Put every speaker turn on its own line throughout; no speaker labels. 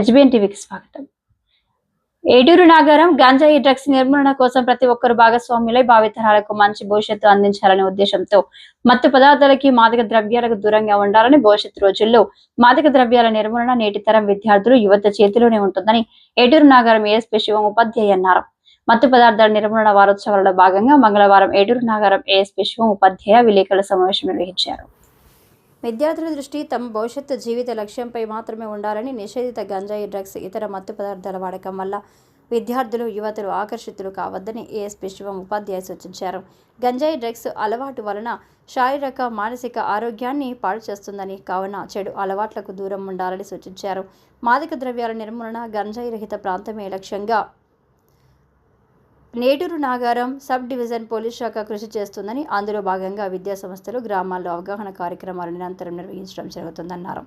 HBN టీవీకి స్వాగతం. ఏడూరు నాగారం గంజాయి డ్రగ్స్ నిర్మూలన కోసం ప్రతి ఒక్కరు భాగస్వాములై భావితరాలకు మంచి భవిష్యత్తు అందించాలనే ఉద్దేశంతో మత్తు పదార్థాలకి మాదక ద్రవ్యాలకు దూరంగా ఉండాలని భవిష్యత్తు రోజుల్లో మాదక ద్రవ్యాల నిర్మూలన నేటి తరం విద్యార్థులు యువత చేతిలోనే ఉంటుందని ఏటూరు నాగారం ఏఎస్పీ శివం ఉపాధ్యాయ అన్నారు. మత్తు పదార్థాల నిర్మూలన వారోత్సవాలలో భాగంగా మంగళవారం ఏటూరు నాగారం ఏఎస్పీ శివం ఉపాధ్యాయ విలేకరుల సమావేశం నిర్వహించారు. విద్యార్థుల దృష్టి తమ భవిష్యత్తు జీవిత లక్ష్యంపై మాత్రమే ఉండాలని నిషేధిత గంజాయి డ్రగ్స్ ఇతర మత్తు పదార్థాల వాడకం వల్ల విద్యార్థులు యువతులు ఆకర్షితులు కావద్దని ఏఎస్పీ శివం ఉపాధ్యాయ సూచించారు. గంజాయి డ్రగ్స్ అలవాటు వలన శారీరక మానసిక ఆరోగ్యాన్ని పాడు చేస్తుందని కావున చెడు అలవాట్లకు దూరం ఉండాలని సూచించారు. మాదక ద్రవ్యాల నిర్మూలన గంజాయి రహిత ప్రాంతమే లక్ష్యంగా నేటూరు నాగారం సబ్ డివిజన్ పోలీస్ శాఖ కృషి చేస్తుందని అందులో భాగంగా విద్యా సంస్థలు గ్రామాల్లో అవగాహన కార్యక్రమాలు నిరంతరం నిర్వహించడం జరుగుతుందన్నారు.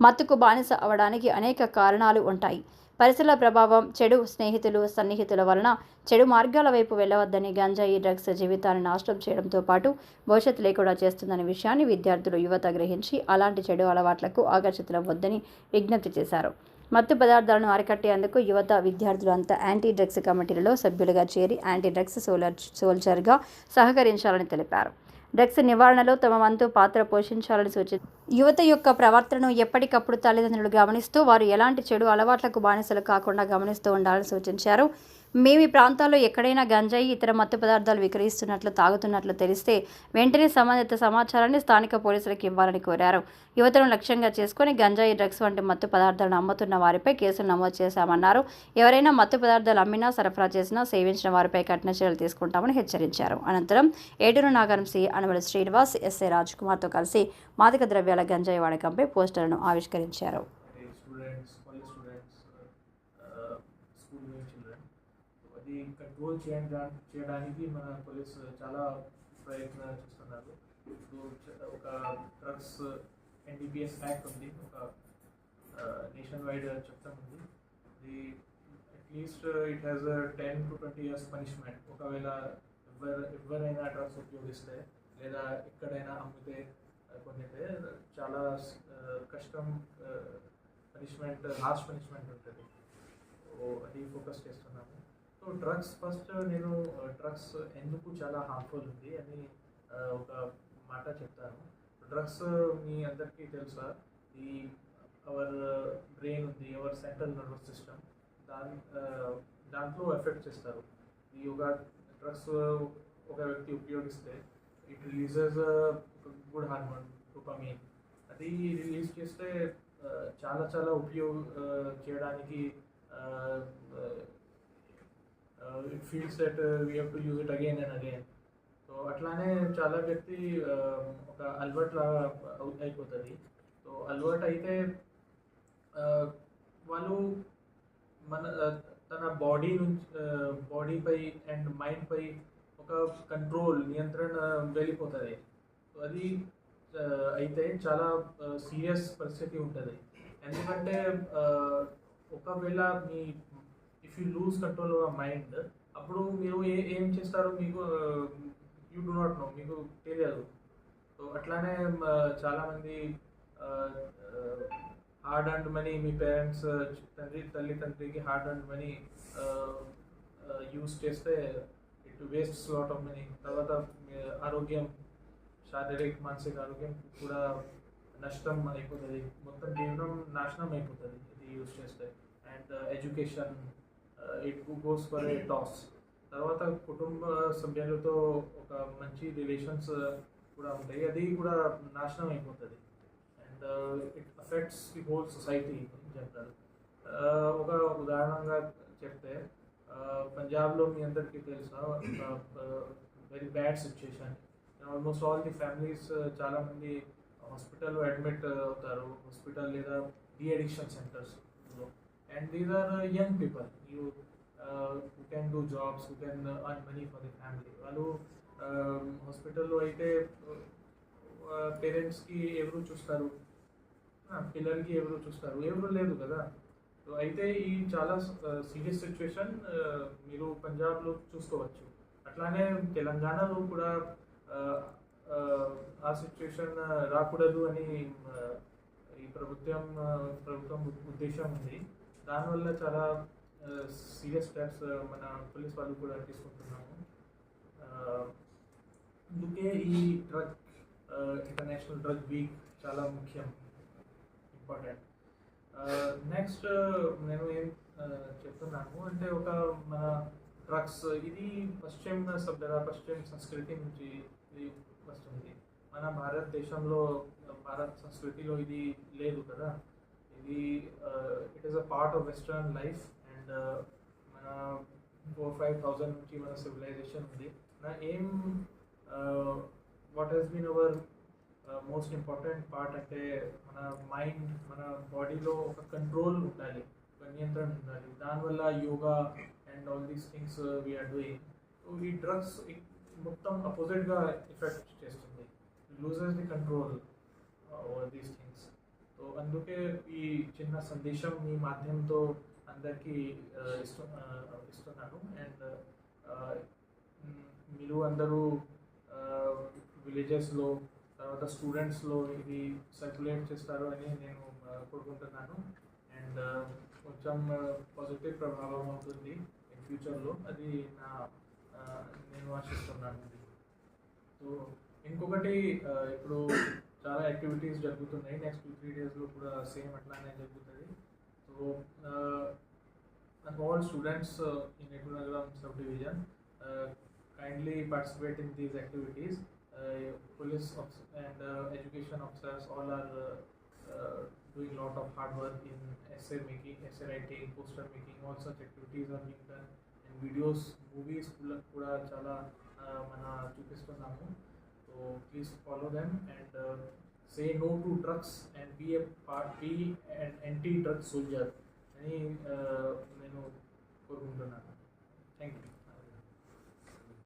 మత్తుకు బానిస అవడానికి అనేక కారణాలు ఉంటాయి. పరిసర ప్రభావం చెడు స్నేహితులు సన్నిహితుల వలన చెడు మార్గాల వైపు వెళ్ళవద్దని గంజాయి డ్రగ్స్ జీవితాన్ని నాశనం చేయడంతో పాటు భవిష్యత్తు లేకుండా చేస్తుందనే విషయాన్ని విద్యార్థులు యువత గ్రహించి అలాంటి చెడు అలవాట్లకు ఆకర్షితులవద్దని విజ్ఞప్తి చేశారు. మత్తు పదార్థాలను అరికట్టేందుకు యువత విద్యార్థులు అంతా యాంటీ డ్రగ్స్ కమిటీలలో సభ్యులుగా చేరి యాంటీ డ్రగ్స్ సోలర్ సోల్జర్గా సహకరించాలని తెలిపారు. డ్రగ్స్ నివారణలో తమ వంతు పాత్ర పోషించాలని సూచించారు యువత యొక్క ప్రవర్తనను ఎప్పటికప్పుడు తల్లిదండ్రులు గమనిస్తూ వారు ఎలాంటి చెడు అలవాట్లకు బానిసలు కాకుండా గమనిస్తూ ఉండాలని సూచించారు. మేము ఈ ప్రాంతాల్లో ఎక్కడైనా గంజాయి ఇతర మత్తు పదార్థాలు విక్రయిస్తున్నట్లు తాగుతున్నట్లు తెలిస్తే వెంటనే సంబంధిత సమాచారాన్ని స్థానిక పోలీసులకు ఇవ్వాలని కోరారు. యువతను లక్ష్యంగా చేసుకుని గంజాయి డ్రగ్స్ వంటి మత్తు పదార్థాలను అమ్ముతున్న వారిపై కేసులు నమోదు చేశామన్నారు. ఎవరైనా మత్తు పదార్థాలు అమ్మినా సరఫరా చేసినా సేవించిన వారిపై కఠిన చర్యలు తీసుకుంటామని హెచ్చరించారు. అనంతరం ఏటూరు నాగరం సి అనుమతి శ్రీనివాస్ ఎస్ఏ కుమార్తో కలిసి మాదక ద్రవ్యాల గంజాయి వాడకంపై పోస్టర్లను ఆవిష్కరించారు.
అది కంట్రోల్ చేయడా చేయడానికి మన పోలీస్ చాలా ప్రయత్నాలు చేస్తున్నారు. ఇప్పుడు చ- ఒక డ్రగ్స్ ఎన్డీపీఎస్ యాక్ట్ ఉంది. ఒక నేషన్ వైడ్ చట్టం ఉంది. ఇది at least it has ten to twenty years punishment ఒకవేళ ఎవరు ఎవరైనా డ్రగ్స్ ఉపయోగిస్తే లేదా ఎక్కడైనా అమ్మితే కొనితే చాలా ఆ, కష్టం పనిష్మెంట్ హార్ష్ పనిష్మెంట్ ఉంటుంది. సో అది ఫోకస్ చేస్తున్నాము. సో డ్రగ్స్ ఫస్ట్ నేను డ్రగ్స్ ఎందుకు చాలా హార్మ్ఫుల్ ఉంది అని ఒక మాట చెప్తాను. డ్రగ్స్ మీ అందరికీ తెలుసా? ఈ అవర్ బ్రెయిన్ ఉంది అవర్ సెంట్రల్ నర్వస్ సిస్టమ్ దాని దాంట్లో ఎఫెక్ట్ చేస్తారు. ఈ ఒక డ్రగ్స్ ఒక వ్యక్తి ఉపయోగిస్తే it releases good hormone dopamine అది రిలీజ్ చేస్తే చాలా చాలా ఉపయోగ చేయడానికి చేయడానికి it feels that we have to use it again and again so అట్లానే చాలా వ్యక్తి ఆ, ఒక అలవాటు లాగా అవు- అయిపోతుంది. సో అలవాటు అయితే ఆ, వాళ్ళు మన ఆ, తన బాడీ నుంచి బాడీపై అండ్ మైండ్పై ఒక కంట్రోల్ నియంత్రణ వెళ్ళిపోతుంది సో అది ఆ, అయితే చాలా సీరియస్ పరిస్థితి ఉంటుంది. ఎందుకంటే ఆ, ఒకవేళ మీ if you lose control over mind అప్పుడు మీరు ఏ ఏం చేస్తారు? మీకు యూ డు నాట్ నో మీకు తెలియదు. సో అట్లానే చాలామంది హార్డ్ అండ్ మనీ మీ పేరెంట్స్ తండ్రి తల్లి తండ్రికి హార్డ్ అండ్ మనీ యూస్ చేస్తే it waste lot of money తర్వాత ఆరోగ్యం శారీరక మానసిక ఆరోగ్యం కూడా నష్టం అయిపోతుంది. మొత్తం జీవనం నాశనం అయిపోతుంది. ఇది యూస్ చేస్తే. And education it goes for a toss తర్వాత కుటుంబ సభ్యులతో ఒక మంచి రిలేషన్స్ కూడా ఉంటాయి. అది కూడా నాశనం అయిపోతుంది. And it affects the whole society in general ఒక ఉదాహరణగా చెప్తే పంజాబ్లో మీ అందరికీ తెలుసా? Very bad situation almost all the families చాలామంది హాస్పిటల్లో అడ్మిట్ అవుతారు. హాస్పిటల్ లేదా de addiction centres and these are young people you who can do jobs who can earn money for the family వాళ్ళు హాస్పిటల్లో అయితే uh, uh, పేరెంట్స్కి ఎవరు చూస్తారు? పిల్లలకి ఎవరు చూస్తారు? ఎవరు లేదు కదా. సో అయితే ఈ చాలా uh, సీరియస్ సిచ్యువేషన్ మీరు పంజాబ్లో చూసుకోవచ్చు. అట్లానే తెలంగాణలో కూడా ఆ, సిచ్యువేషన్ రాకూడదు అని ఈ ప్రభుత్వం ప్రభుత్వం ఉద్దేశం ఉంది. దానివల్ల చాలా సీరియస్ స్టెప్స్ మన పోలీస్ వాళ్ళు కూడా తీసుకుంటున్నాము అందుకే ఈ డ్రగ్ ఇంటర్నేషనల్ డ్రగ్ వీక్ చాలా ముఖ్యం ఇంపార్టెంట్ నెక్స్ట్ నేను ఏం చెప్తున్నాను అంటే ఒక మన డ్రగ్స్ ఇది పశ్చిమ సభ్యత పశ్చిమ సంస్కృతి నుంచి ఇది వస్తుంది. మన భారతదేశంలో భారత సంస్కృతిలో ఇది లేదు కదా. ఇది it is a part of western life and మన ఫోర్ ఫైవ్ థౌజండ్ నుంచి మన సివిలైజేషన్ ఉంది నా ఏం what has been our most important part అంటే మన మైండ్ మన బాడీలో ఒక కంట్రోల్ ఉండాలి ఒక నియంత్రణ ఉండాలి. దానివల్ల yoga and all these things we are doing ఈ డ్రగ్స్ మొత్తం అపోజిట్గా ఎఫెక్ట్ చేస్తుంది. Loses the control over these things so అందుకే ఈ చిన్న సందేశం మీ మాధ్యమంతో అందరికీ ఇస్తు ఇస్తున్నాను అండ్ మీరు అందరూ విలేజెస్లో తర్వాత స్టూడెంట్స్లో ఇది సర్క్యులేట్ చేస్తారు అని నేను కోరుకుంటున్నాను అండ్ కొంచెం పాజిటివ్ ప్రభావం ఉంటుంది ఇన్ ఫ్యూచర్లో అది నా నేను ఆశిస్తున్నాను సో ఇంకొకటి ఇప్పుడు యాక్టివిటీస్ జరుగుతున్నాయి నెక్స్ట్ టూ త్రీ డేస్లో కూడా సేమ్ అట్లానే జరుగుతుంది so all students in Eturnagaram sub division kindly participate in these activities. Uh, police offic- and uh, education officers all are uh, uh, doing a lot of hard work in essay making, essay writing, poster making. All such activities are being done. And videos, movies కూడా కూడా చాలా uh, మన చూపిస్తున్నాము so please follow them and say no to drugs and be a part be and anti drug soldier అని uh, నేను కోరుకుంటున్నాను thank you